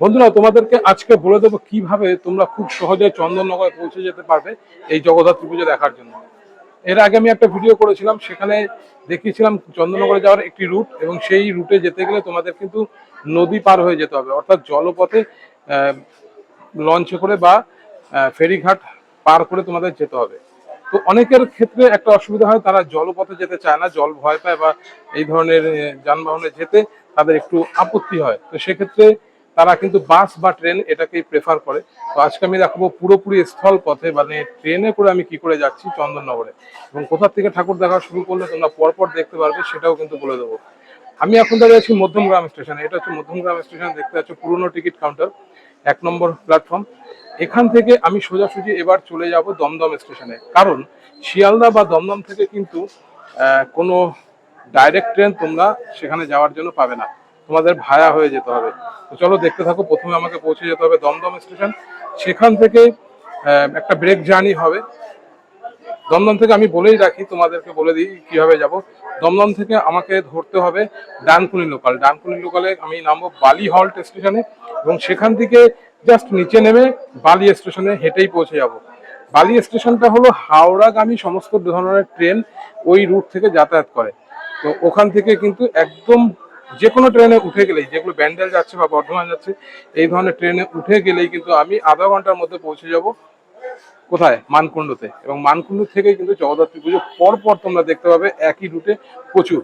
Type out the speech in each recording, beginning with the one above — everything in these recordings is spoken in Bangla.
বন্ধুরা, তোমাদেরকে আজকে বলে দেবো কীভাবে তোমরা খুব সহজে চন্দননগরে পৌঁছে যেতে পারবে এই জগদ্ধাত্রী পুজো দেখার জন্য। এর আগে আমি একটা ভিডিও করেছিলাম, সেখানে দেখিয়েছিলাম চন্দননগরে যাওয়ার একটি রুট এবং সেই রুটে যেতে গেলে তোমাদের কিন্তু নদী পার হয়ে যেতে হবে। অর্থাৎ জলপথে লঞ্চে করে বা ফেরিঘাট পার করে তোমাদের যেতে হবে। তো অনেকের ক্ষেত্রে একটা অসুবিধা হয়, তারা জলপথে যেতে চায় না, জল ভয় পায় বা এই ধরনের যানবাহনে যেতে তাদের একটু আপত্তি হয়। তো সেক্ষেত্রে তারা কিন্তু বাস বা ট্রেন এটাকেই প্রেফার করে। তো আজকে আমি দেখাবো পুরোপুরি স্থল পথে মানে ট্রেনে করে আমি কি করে যাচ্ছি চন্দননগরে। এবং কোথা থেকে ঠাকুর দেখা শুরু করলে তোমরা পরপর দেখতে পারবে, সেটাও কিন্তু বলে দেবো। আমি এখন দাঁড়িয়ে আছি মধ্যমগ্রাম স্টেশনে। এটা হচ্ছে মধ্যমগ্রাম স্টেশন, দেখতে পাচ্ছ পুরনো টিকিট কাউন্টার, এক নম্বর প্ল্যাটফর্ম এখান থেকে আমি সোজাসুজি এবার চলে যাব দমদম স্টেশনে। কারণ শিয়ালদা বা দমদম থেকে কিন্তু কোনো ডাইরেক্ট ট্রেন তোমরা সেখানে যাওয়ার জন্য পাবে না। তোমাদের ভায়া হয়ে যেতে হবে। তো চলো দেখতে থাকো, প্রথমে আমাকে পৌঁছে যেতে হবে দমদম স্টেশন। সেখান থেকে একটা ব্রেক জার্নি হবে। দমদম থেকে আমি বলেই রাখি, তোমাদেরকে বলে দিই কীভাবে যাব। দমদম থেকে আমাকে ধরতে হবে ডানকুনি লোকাল ডানকুনি লোকালে আমি নামবো বালি হল্ট স্টেশনে এবং সেখান থেকে জাস্ট নিচে নেমে বালি স্টেশনে হেঁটেই পৌঁছে যাব। বালি স্টেশনটা হলো হাওড়াগামী সমস্ত ধরনের ট্রেন ওই রুট থেকে যাতায়াত করে। তো ওখান থেকে কিন্তু একদম যে কোনো ট্রেনে উঠে গেলেই, যেগুলো ব্যান্ডেল যাচ্ছে বা বর্ধমান যাচ্ছে, এই ধরনের ট্রেনে উঠে গেলেই কিন্তু আমি আধা ঘণ্টার মধ্যে পৌঁছে যাব কোথায়? মানকুণ্ডতে। এবং মানকুণ্ড থেকে কিন্তু জগদ্ধাত্রী পুজো পর পর তোমরা দেখতে পাবে একই রুটে প্রচুর।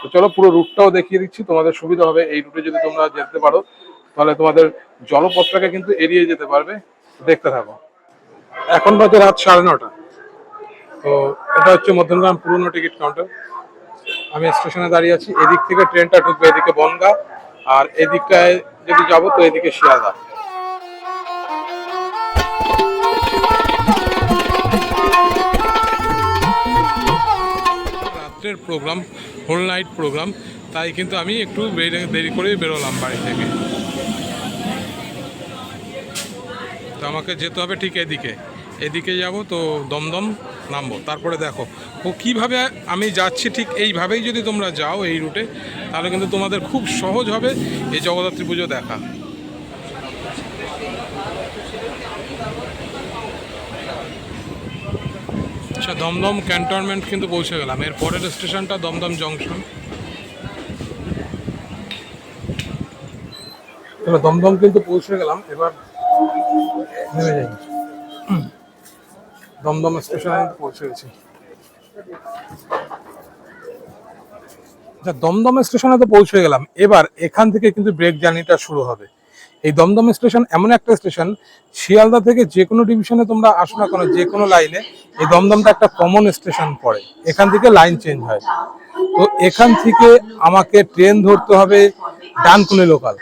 তো চলো পুরো রুটটাও দেখিয়ে দিচ্ছি, তোমাদের সুবিধা হবে এই রুটে যদি তোমরা যেতে পারো, তাহলে তোমাদের জলপথটাকে কিন্তু এড়িয়ে যেতে পারবে। দেখতে থাকো। এখন বাজে রাত সাড়ে নটা। তো এটা হচ্ছে মধ্যমগ্রাম পুরনো টিকিট কাউন্টার। আমি স্টেশনে দাঁড়িয়ে আছি। এদিক থেকে ট্রেনটা ঢুকবে এদিকে বনগা, আর এদিকটায় যদি যাব তো এদিকে শিয়ালদা। রাত্রের প্রোগ্রাম হোল নাইট প্রোগ্রাম, তাই কিন্তু আমি একটু দেরি করে বেরোলাম বাড়ি থেকে। তো আমাকে যেতে হবে ঠিক এদিকে। এদিকে যাব তো দমদম নামবো। তারপরে দেখো, ও কীভাবে আমি যাচ্ছি ঠিক এইভাবেই যদি তোমরা যাও এই রুটে, তাহলে কিন্তু তোমাদের খুব সহজ হবে এই জগদ্ধাত্রী পুজো দেখা। আচ্ছা দমদম ক্যান্টনমেন্ট কিন্তু পৌঁছে গেলাম। এর পরের স্টেশনটা দমদম জংশন। দমদম কিন্তু পৌঁছে গেলাম, এবার নেমে যাই। দমদম স্টেশনে কিন্তু পৌঁছে গেছি আচ্ছা দমদম স্টেশনে তো পৌঁছে গেলাম। এবার এখান থেকে কিন্তু ব্রেক জার্নিটা শুরু হবে। এই দমদম স্টেশন এমন একটা স্টেশন, শিয়ালদা থেকে যে কোনো ডিভিশনে তোমরা আসো না কেন, যে কোনো লাইনে এই দমদমটা একটা কমন স্টেশন পড়ে। এখান থেকে লাইন চেঞ্জ হয়। তো এখান থেকে আমাকে ট্রেন ধরতে হবে ডানকুনি লোকাল।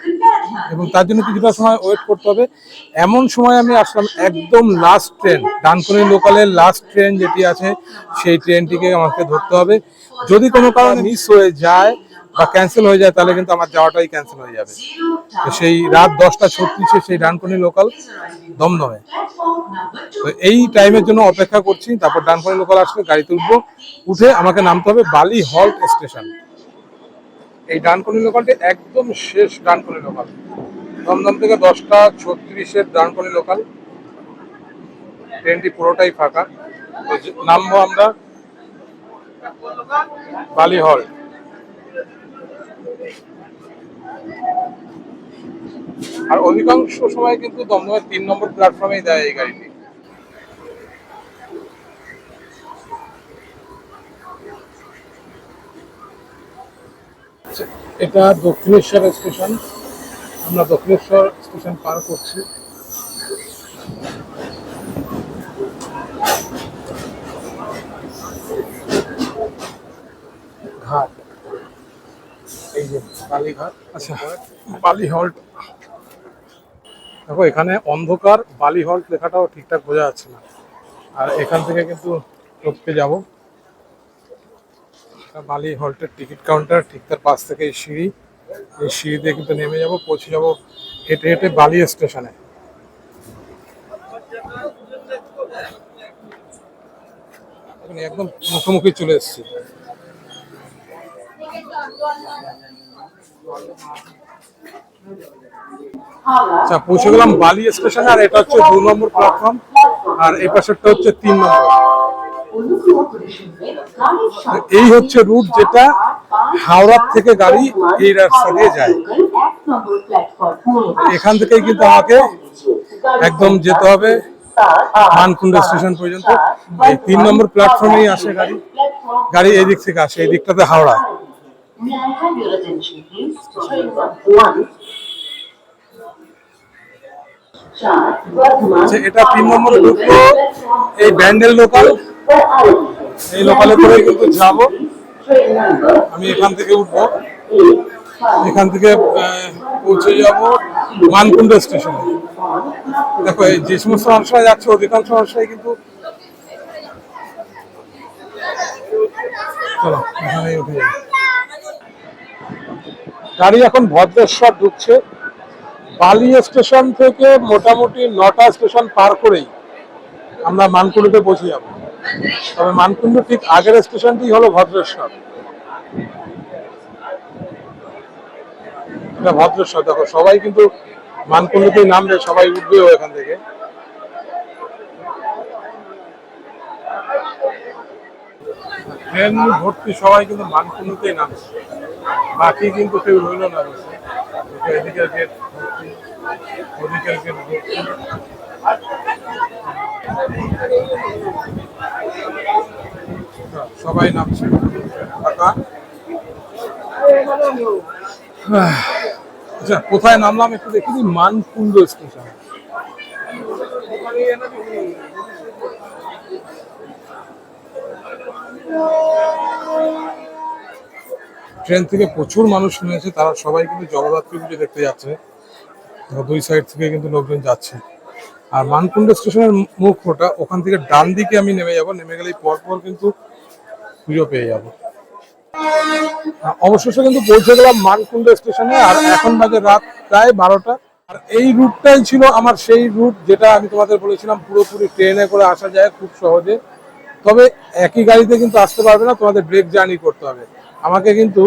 এবং তার জন্য কিছুটা সময় ওয়েট করতে হবে। এমন সময় আমি আসলাম একদম লাস্ট ট্রেন ডানকুনি লোকালের লাস্ট ট্রেন যেটি আছে সেই ট্রেনটিকে আমাকে ধরতে হবে। যদি কোনো কারণে মিস হয়ে যায় বা ক্যান্সেল হয়ে যায় তাহলে কিন্তু আমার যাওয়াটাই ক্যান্সেল হয়ে যাবে। তো সেই রাত দশটা ছত্রিশে সেই ডানকুনি লোকাল দমদমে তো এই টাইমের জন্য অপেক্ষা করছি তারপর ডানকুনি লোকাল আসলে গাড়িতে উঠবো। উঠে আমাকে নামতে হবে বালি হল্ট স্টেশন। এই ডানকুনি লোকালটি একদম শেষ ডানকুনি লোকাল দমদম থেকে দশটা ছত্রিশের ডানকুনি লোকাল ট্রেনটি পুরোটাই ফাঁকা। নামবো আমরা বালি হল আর অধিকাংশ সময় কিন্তু দমদমের তিন নম্বর প্ল্যাটফর্মেই দেয় এই গাড়িটি। এটা দক্ষিণেশ্বর স্টেশন। আমরা দক্ষিণেশ্বর স্টেশন পার করছি। ঘাট। এই যে বালিঘাট। আচ্ছা বালি হল্ট দেখো, এখানে অন্ধকার বালি হল্ট লেখাটাও ঠিকঠাক বোঝা যাচ্ছে না। আর এখান থেকে কিন্তু টপকে যাব। বালি হল্টের টিকিট কাউন্টার ঠিক তার পাশ থেকে এই সিঁড়ি। এই সিঁড়ি দিয়ে কিন্তু নেমে যাব, পৌঁছে যাব হেঁটে হেঁটে বালি স্টেশনে। একদম মুখোমুখি চলে এসেছি। আচ্ছা পৌঁছে গেলাম বালি স্টেশনে, আর এটা হচ্ছে দু নম্বর প্ল্যাটফর্ম আর এই পাশেরটা হচ্ছে তিন নম্বর। এই হচ্ছে রুট যেটা হাওড়ার থেকে গাড়ি এই রাস্তা দিয়ে যায়। এখান থেকেই কিন্তু আমাকে একদম যেতে হবে মানকুন্ড স্টেশন পর্যন্ত। এই তিন নম্বর প্ল্যাটফর্মেই আসে গাড়ি। গাড়ি এই দিক থেকে আসে এই দিকটাতে হাওড়া। আচ্ছা, এটা তিন নম্বরে এই ব্যান্ডেল লোকাল এই লোকালে করে কিন্তু যাব। আমি এখান থেকে উঠবো। এখান থেকে পৌঁছে যাব মানকুন্ড স্টেশনে। দেখো যে সমস্ত মানুষরা যাচ্ছে, অধিকাংশ মানুষরাই কিন্তু চলো গাড়ি এখন ভদ্রেশ্বর ঢুকছে। বালি স্টেশন থেকে মোটামুটি নটা স্টেশন পার করেই আমরা মানকুণ্ডতে পৌঁছে যাব। তবে মানকুণ্ড ঠিক আগের স্টেশনটি হলো ভদ্রেশ্বর। এটা ভদ্রেশ্বর, দেখো, সবাই কিন্তু মানকুণ্ডতেই নামবে, সবাই উঠবেও এখান থেকে। ট্রেন ভর্তি সবাই কিন্তু মানকুণ্ডতেই নামছে। বাকি কিন্তু কেউ রইল না এদিকের গেট ভর্তি, ওদিকের গেট ভর্তি। সবাই নামছে। আচ্ছা কোথায় নামলাম একটু দেখি মানকুণ্ড স্টেশন। ট্রেন থেকে প্রচুর মানুষ নেমেছে তারা সবাই কিন্তু জগদ্ধাত্রী পুজো দেখতে যাচ্ছে। দুই সাইড থেকে কিন্তু লোকজন যাচ্ছে। আর মানকুণ্ড স্টেশনের মুখ ওটা ওখান থেকে ডান দিকে আমি নেমে যাব, নেমে গেলেই পরপর কিন্তু পুজো পেয়ে যাব। অবশেষে কিন্তু পৌঁছে গেলাম মানকুণ্ড স্টেশনে, আর এখন বাজে রাত প্রায় বারোটা। আর এই রুটটাই ছিল আমার সেই রুট যেটা আমি তোমাদের বলেছিলাম পুরোপুরি ট্রেনে করে আসা যায় খুব সহজে। তবে একই গাড়িতে কিন্তু আসতে পারবে না, তোমাদের ব্রেক জার্নি করতে হবে। আমাকে কিন্তু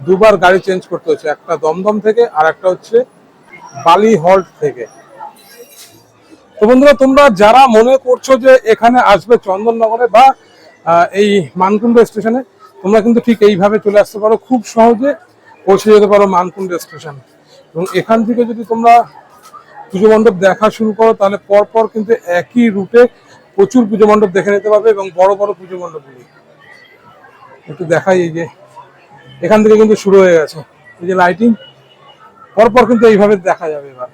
দুবার গাড়ি চেঞ্জ করতে হচ্ছে, একটা দমদম থেকে আর একটা হচ্ছে বালি হল্ট থেকে। তো বন্ধুরা, তোমরা যারা মনে করছ যে এখানে আসবে চন্দননগরে বা এই মানকুণ্ড স্টেশনে তোমরা কিন্তু ঠিক এইভাবে চলে আসতে পারো, খুব সহজে পৌঁছে যেতে পারো মানকুণ্ড স্টেশন। এবং এখান থেকে যদি তোমরা পুজো মণ্ডপ দেখা শুরু করো, তাহলে পরপর কিন্তু একই রুটে প্রচুর পুজো মণ্ডপ দেখে নিতে পারবে এবং বড় বড় পুজো মণ্ডপগুলি। একটু দেখাই এই যে, এখান থেকে কিন্তু শুরু হয়ে গেছে। এই যে লাইটিং পরপর কিন্তু এইভাবে দেখা যাবে এবার।